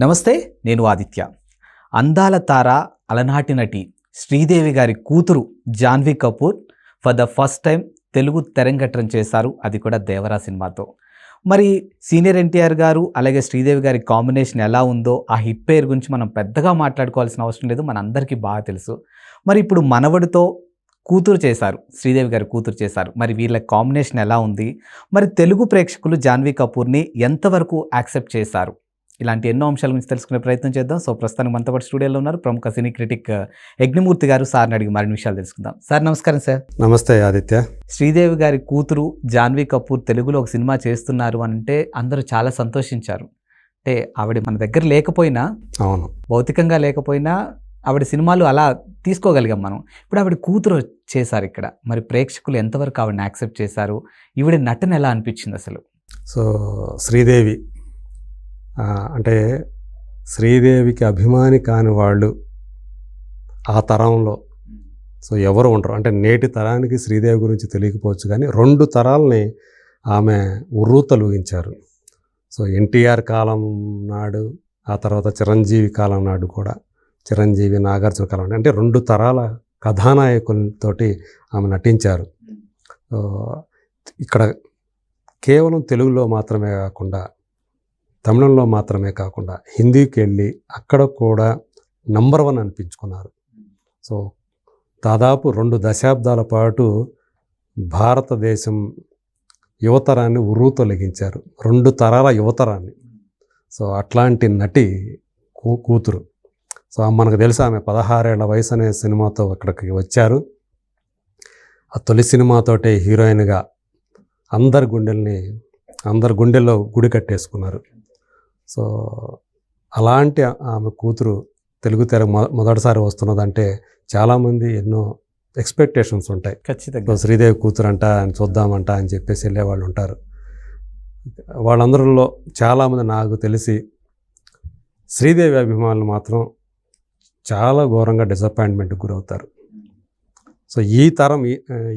నమస్తే నేను ఆదిత్య. అందాల తార అలనాటి నటి శ్రీదేవి గారి కూతురు Janhvi Kapoor for the first time Telugu తెరంగట్రం చేశారు. అది కూడా దేవరా సినిమాతో. మరి సీనియర్ ఎన్టీఆర్ గారు అలాగే శ్రీదేవి గారి కాంబినేషన్ ఎలా ఉందో ఆ హిట్ పేరు గురించి మనం పెద్దగా మాట్లాడుకోవాల్సిన అవసరం లేదు. మనందరికీ బాగా తెలుసు. మరి ఇప్పుడు మనవడితో కూతురు చేశారు. శ్రీదేవి గారి కూతురు చేశారు. మరి వీళ్ళ కాంబినేషన్ ఎలా ఉంది? మరి తెలుగు ప్రేక్షకులు జాన్వీ కపూర్ని ఎంతవరకు యాక్సెప్ట్ చేశారు? ఇలాంటి ఎన్నో అంశాల గురించి తెలుసుకునే ప్రయత్నం చేద్దాం. సో ప్రస్తుతానికి మనతో పాటు స్టూడియోలో ఉన్నారు ప్రముఖ సినీ క్రిటిక్ యజ్ఞమూర్తి గారు. సార్ని అడిగి మరిన్ని విషయాలు తెలుసుకుందాం. సార్ నమస్కారం సార్. నమస్తే ఆదిత్య. శ్రీదేవి గారి కూతురు జాన్వీ కపూర్ తెలుగులో ఒక సినిమా చేస్తున్నారు అని అంటే అందరూ చాలా సంతోషించారు. అంటే ఆవిడ మన దగ్గర లేకపోయినా అవును. భౌతికంగా లేకపోయినా ఆవిడ సినిమాలు అలా తీసుకోగలిగాం మనం. ఇప్పుడు ఆవిడ కూతురు చేశారు ఇక్కడ. మరి ప్రేక్షకులు ఎంతవరకు ఆవిడని యాక్సెప్ట్ చేశారు? ఈవిడ నటన ఎలా అనిపించింది అసలు? సో శ్రీదేవి అంటే శ్రీదేవికి అభిమాని కాని వాళ్ళు ఆ తరంలో. సో ఎవరు ఉండరు. అంటే నేటి తరానికి శ్రీదేవి గురించి తెలియకపోవచ్చు కానీ రెండు తరాలని ఆమె ఉర్రూతలుగించారు సో ఎన్టీఆర్ కాలం నాడు ఆ తర్వాత చిరంజీవి కాలం నాడు కూడా చిరంజీవి నాగార్జున కాలం నాడు అంటే రెండు తరాల కథానాయకులతోటి ఆమె నటించారు. ఇక్కడ కేవలం తెలుగులో మాత్రమే కాకుండా తమిళంలో మాత్రమే కాకుండా హిందీకి వెళ్ళి అక్కడ కూడా నంబర్ వన్ అనిపించుకున్నారు. సో దాదాపు రెండు దశాబ్దాల పాటు భారతదేశం యువతరాన్ని ఉరువు తొలగించారు రెండు తరాల యువతరాన్ని. సో అట్లాంటి నటి కూతురు. సో మనకు తెలుసు ఆమె పదహారేళ్ళ వయసు అనే సినిమాతో ఇక్కడికి వచ్చారు. ఆ తొలి సినిమాతోటే హీరోయిన్గా అందరి గుండెల్ని అందరి గుండెల్లో గుడి కట్టేసుకున్నారు. సో అలాంటి ఆమె కూతురు తెలుగు తెర మొదటిసారి వస్తున్నదంటే చాలామంది ఎన్నో ఎక్స్పెక్టేషన్స్ ఉంటాయి. ఖచ్చితంగా. శ్రీదేవి కూతురు అంట అని చూద్దామంట అని చెప్పేసి వెళ్ళేవాళ్ళు ఉంటారు. వాళ్ళందరిలో చాలామంది నాకు తెలిసి శ్రీదేవి అభిమానులు మాత్రం చాలా ఘోరంగా డిసప్పాయింట్మెంట్కి గురవుతారు. సో ఈ తరం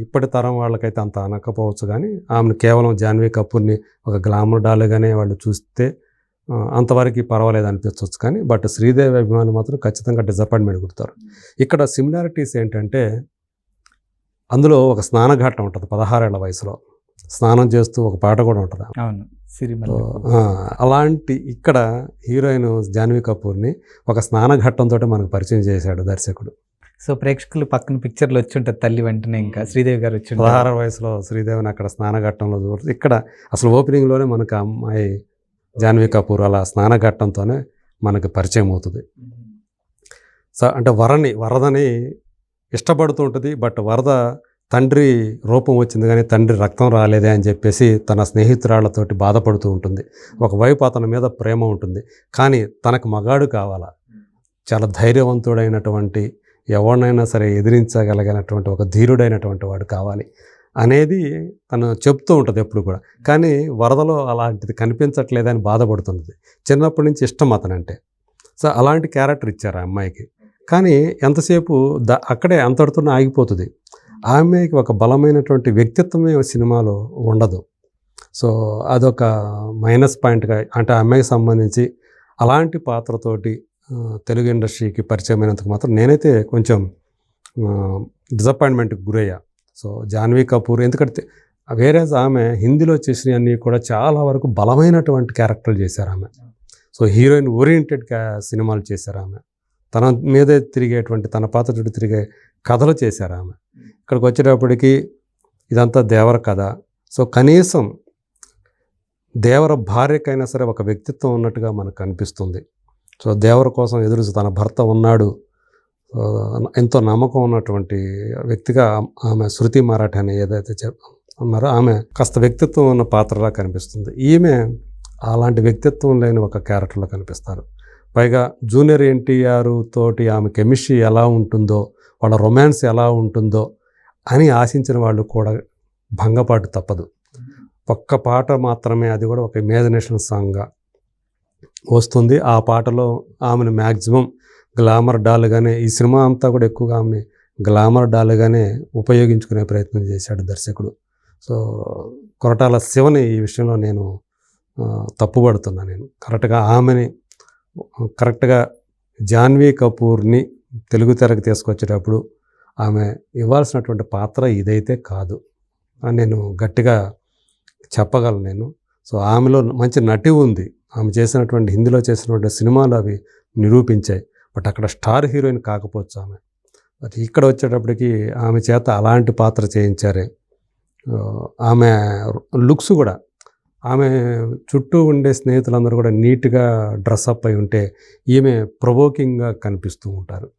ఇప్పటి తరం వాళ్ళకైతే అంత అనకపోవచ్చు కానీ ఆమెను కేవలం జాన్వీ కపూర్ని ఒక గ్లామర్ డాల్గానే వాళ్ళు చూస్తే అంతవరకు పర్వాలేదు అనిపించవచ్చు కానీ బట్ శ్రీదేవి అభిమానులు మాత్రం ఖచ్చితంగా డిసప్పాయింట్మెంట్ కుడతారు ఇక్కడ సిమిలారిటీస్ ఏంటంటే అందులో ఒక స్నానఘట్టం ఉంటుంది పదహారేళ్ళ వయసులో. స్నానం చేస్తూ ఒక పాట కూడా ఉంటుంది. అవును అలాంటి ఇక్కడ హీరోయిన్ జాన్వీ కపూర్ని ఒక స్నానఘట్టంతో మనకు పరిచయం చేశాడు దర్శకుడు. సో ప్రేక్షకులు పక్కన పిక్చర్లు వచ్చి ఉంటుంది తల్లి వెంటనే ఇంకా శ్రీదేవి గారు వచ్చి ఉంటారు. పదహారు వయసులో శ్రీదేవిని అక్కడ స్నానఘట్టంలో చూడదు ఇక్కడ అసలు ఓపెనింగ్లోనే మనకు అమ్మాయి జాన్వీ కపూర్ అలా స్నానఘట్టంతోనే మనకు పరిచయం అవుతుంది. సో అంటే వరని వరదని ఇష్టపడుతూ ఉంటుంది బట్ వరద తండ్రి రూపం వచ్చింది కానీ తండ్రి రక్తం రాలేదే అని చెప్పేసి తన స్నేహితురాళ్ళతోటి బాధపడుతూ ఉంటుంది. ఒకవైపు అతని మీద ప్రేమ ఉంటుంది. కానీ తనకు మగాడు కావాలా? చాలా ధైర్యవంతుడైనటువంటి ఎవరినైనా సరే ఎదిరించగలిగినటువంటి ఒక ధీరుడైనటువంటి వాడు కావాలి. అనేది తను చెప్తూ ఉంటుంది ఎప్పుడు కూడా. కానీ వరదలో అలాంటిది కనిపించట్లేదని బాధపడుతుంది చిన్నప్పటి నుంచి ఇష్టం అతనంటే. సో అలాంటి క్యారెక్టర్ ఇచ్చారు ఆ అమ్మాయికి. కానీ ఎంతసేపు ద అక్కడే అంతటితోనే ఆగిపోతుంది. ఆ అమ్మాయికి ఒక బలమైనటువంటి వ్యక్తిత్వమే సినిమాలో ఉండదు. సో అదొక మైనస్ పాయింట్గా అంటే ఆ అమ్మాయికి సంబంధించి అలాంటి పాత్రతోటి తెలుగు ఇండస్ట్రీకి పరిచయమైనందుకు మాత్రం నేనైతే కొంచెం డిసప్పాయింట్మెంట్కి గురయ్యా. సో జాన్వీ కపూర్ ఎందుకంటే వేరే ఆమె హిందీలో చేసినవి అన్నీ కూడా చాలా వరకు బలమైనటువంటి క్యారెక్టర్లు చేశారు ఆమె. సో హీరోయిన్ ఓరియంటెడ్ సినిమాలు చేశారు ఆమె. తన మీదే తిరిగేటువంటి తన పాత్ర చుట్టూ తిరిగే కథలు చేశారు ఆమె. ఇక్కడికి వచ్చేటప్పటికి ఇదంతా దేవర కథ. సో కనీసం దేవర భార్యకైనా సరే ఒక వ్యక్తిత్వం ఉన్నట్టుగా మనకు కనిపిస్తుంది. సో దేవర కోసం ఎదురు తన భర్త ఉన్నాడు. ఎంతో నమ్మకం ఉన్నటువంటి వ్యక్తిగా ఆమె శృతి మరాఠి అని ఏదైతే చెప్ ఉన్నారో ఆమె కాస్త వ్యక్తిత్వం ఉన్న పాత్రలా కనిపిస్తుంది. ఈమె అలాంటి వ్యక్తిత్వం లేని ఒక క్యారెక్టర్లో కనిపిస్తారు. పైగా జూనియర్ ఎన్టీఆర్ తోటి ఆమె కెమిస్ట్రీ ఎలా ఉంటుందో వాళ్ళ రొమాన్స్ ఎలా ఉంటుందో అని ఆశించిన వాళ్ళు కూడా భంగపాటు తప్పదు. ఒక్క పాట మాత్రమే అది కూడా ఒక ఇమాజినేషన్ సాంగ్గా వస్తుంది. ఆ పాటలో ఆమెను మ్యాక్సిమం గ్లామర్ డాల్గానే ఈ సినిమా అంతా కూడా ఎక్కువగా ఆమెని గ్లామర్ డాల్గానే ఉపయోగించుకునే ప్రయత్నం చేశాడు దర్శకుడు. సో కొరటాల శివని ఈ విషయంలో నేను తప్పుపడుతున్నా నేను. కరెక్ట్గా ఆమెని కరెక్ట్గా జాన్వీ కపూర్ని తెలుగు తెరకు తీసుకొచ్చేటప్పుడు ఆమె ఇవ్వాల్సినటువంటి పాత్ర ఇదైతే కాదు అని నేను గట్టిగా చెప్పగలను నేను. సో ఆమెలో మంచి నటి ఉంది. ఆమె చేసినటువంటి హిందీలో చేసినటువంటి సినిమాలు అవి నిరూపించాయి. బట్ అక్కడ స్టార్ హీరోయిన్ కాకపోవచ్చు ఆమె. బట్ ఇక్కడ వచ్చేటప్పటికి ఆమె చేత అలాంటి పాత్ర చేయించారే. ఆమె లుక్స్ కూడా ఆమె చుట్టూ ఉండే స్నేహితులందరూ కూడా నీట్గా డ్రెస్అప్ అయి ఉంటే ఈమె ప్రొవోకింగ్గా కనిపిస్తూ ఉంటారు.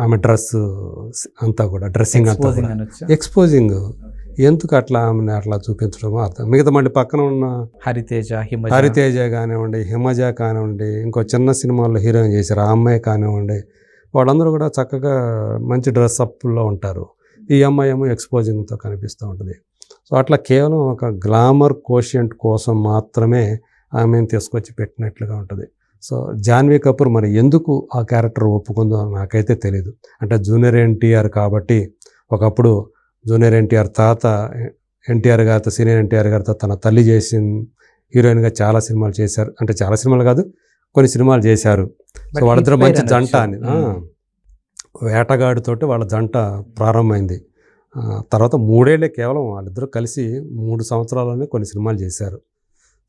ఆమె డ్రెస్ అంతా కూడా డ్రెస్సింగ్ అంతా? ఎక్స్పోజింగ్ ఎందుకు అట్లా ఆమెను అట్లా చూపించడమో అర్థం. మిగతా మళ్ళీ పక్కన ఉన్న హరితేజ హిమజ. హరితేజ కానివ్వండి హిమజ కానివ్వండి ఇంకో చిన్న సినిమాల్లో హీరోయిన్ చేశారు ఆ అమ్మాయి కానివ్వండి వాళ్ళందరూ కూడా చక్కగా మంచి డ్రెస్అప్లో ఉంటారు. ఈ అమ్మాయి ఏమో ఎక్స్పోజింగ్తో కనిపిస్తూ ఉంటుంది. సో అట్లా కేవలం ఒక గ్లామర్ కోషియంట్ కోసం మాత్రమే ఆమెను తీసుకొచ్చి పెట్టినట్లుగా ఉంటుంది. సో జాన్వీ కపూర్ మరి ఎందుకు ఆ క్యారెక్టర్ ఒప్పుకుందో నాకైతే తెలియదు అంటే జూనియర్ ఎన్టీఆర్ కాబట్టి ఒకప్పుడు జూనియర్ ఎన్టీఆర్ తాత ఎన్టీఆర్ గారితో సీనియర్ ఎన్టీఆర్ గారితో తన తల్లి చేసిన హీరోయిన్గా చాలా సినిమాలు చేశారు. అంటే చాలా సినిమాలు కాదు కొన్ని సినిమాలు చేశారు. సో వాళ్ళిద్దరు మంచి జంట. అని. వేటగాడితోటి వాళ్ళ జంట ప్రారంభమైంది. తర్వాత మూడేళ్ళే కేవలం వాళ్ళిద్దరూ కలిసి మూడు సంవత్సరాల్లోనే కొన్ని సినిమాలు చేశారు.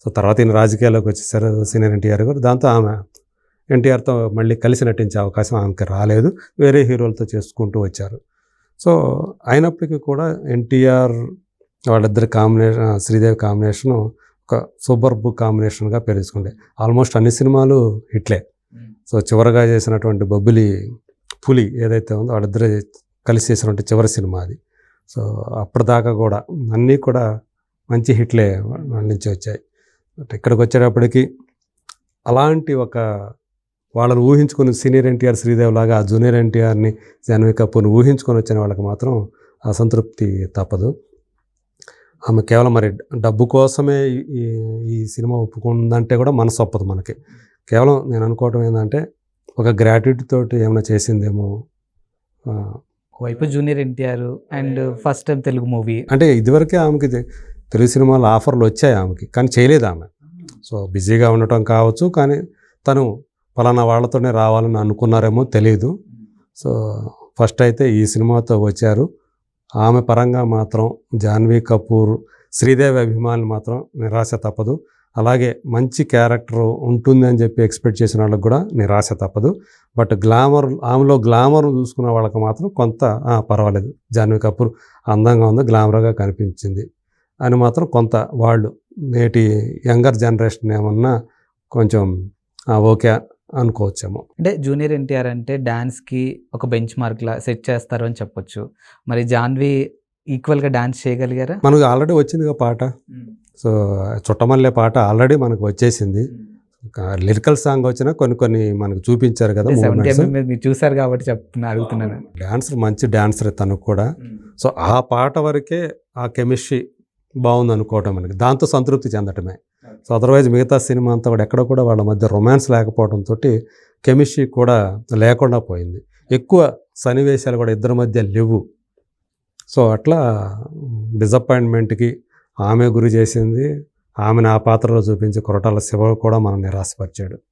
సో తర్వాత ఈయన రాజకీయాల్లోకి వచ్చేసారు సీనియర్ ఎన్టీఆర్ గారు. దాంతో ఆమె ఎన్టీఆర్తో మళ్ళీ కలిసి నటించే అవకాశం ఆమెకి రాలేదు. వేరే హీరోలతో చేసుకుంటూ వచ్చారు. సో అయినప్పటికీ కూడా ఎన్టీఆర్ వాళ్ళిద్దరి కాంబినేషన్ శ్రీదేవి కాంబినేషను ఒక సూపర్బ్ కాంబినేషన్గా పెరుగుతుండే ఆల్మోస్ట్ అన్ని సినిమాలు హిట్లే. సో చివరగా చేసినటువంటి బొబ్బిలి పులి ఏదైతే ఉందో వాళ్ళిద్దరే కలిసి చేసినటువంటి చివరి సినిమా అది. సో అప్పటిదాకా కూడా అన్నీ కూడా మంచి హిట్లే వాళ్ళ నుంచి వచ్చాయి. ఇక్కడికి వచ్చేటప్పటికి అలాంటి ఒక వాళ్ళని ఊహించుకుని సీనియర్ ఎన్టీఆర్ శ్రీదేవి లాగా ఆ జూనియర్ ఎన్టీఆర్ని జాన్వీ కపూర్ని ఊహించుకొని వచ్చిన వాళ్ళకి మాత్రం అసంతృప్తి తప్పదు. ఆమె కేవలం మరి డబ్బు కోసమే ఈ- సినిమా ఒప్పుకుందంటే కూడా మనసు ఒప్పదు మనకి. కేవలం నేను అనుకోవటం ఏంటంటే ఒక గ్రాట్యూడ్ తోటి ఏమైనా చేసిందేమో వైపు junior NTR and first time Telugu movie. అంటే ఇదివరకే ఆమెకి తెలుగు సినిమాల ఆఫర్లు వచ్చాయి ఆమెకి కానీ చేయలేదు ఆమె. సో బిజీగా ఉండటం కావచ్చు కానీ తను పలానా వాళ్ళతోనే రావాలని అనుకున్నారేమో తెలియదు సో ఫస్ట్ అయితే ఈ సినిమాతో వచ్చారు. ఆమె పరంగా మాత్రం జాన్వీ కపూర్ శ్రీదేవి అభిమానులు మాత్రం నిరాశ తప్పదు. అలాగే మంచి క్యారెక్టర్ ఉంటుంది అని చెప్పి ఎక్స్పెక్ట్ చేసిన వాళ్ళకి కూడా నిరాశ తప్పదు. బట్ గ్లామర్ ఆమెలో గ్లామర్ చూసుకున్న వాళ్ళకి మాత్రం కొంత పర్వాలేదు. జాన్వీ కపూర్ అందంగా ఉంది గ్లామర్గా కనిపించింది అని మాత్రం కొంత వాళ్ళు నేటి యంగర్ జనరేషన్ ఏమన్నా కొంచెం ఓకే అనుకోవచ్చేమో. అంటే జూనియర్ ఎన్టీఆర్ అంటే డాన్స్కి ఒక బెంచ్ మార్క్ లా సెట్ చేస్తారు అని చెప్పొచ్చు. మరి జాన్వి ఈక్వల్గా డాన్స్ చేయగలిగారా? మనకు ఆల్రెడీ వచ్చిందిగా పాట. సో చుట్టమల్లే పాట ఆల్రెడీ మనకు వచ్చేసింది. లిరికల్ సాంగ్ వచ్చినా కొన్ని కొన్ని మనకు చూపించారు కదా మీరు చూసారు కాబట్టి చెప్తున్నా అడుగుతున్నాను. డాన్సర్ మంచి డాన్సర్ తను కూడా. సో ఆ పాట వరకే ఆ కెమిస్ట్రీ బాగుంది అనుకోవటం మనకి. దాంతో సంతృప్తి చెందటమే. సో అదర్వైజ్ మిగతా సినిమా అంతా కూడా ఎక్కడ కూడా వాళ్ళ మధ్య రొమాన్స్ లేకపోవడంతో కెమిస్ట్రీ కూడా లేకుండా పోయింది. ఎక్కువ సన్నివేశాలు కూడా ఇద్దరి మధ్య లేవు. సో అట్లా డిసప్పాయింట్మెంట్కి ఆమె గురి చేసింది. ఆమెను ఆ పాత్రలో చూపించి కొరటాల శివ కూడా మనం నిరాశపరిచాడు.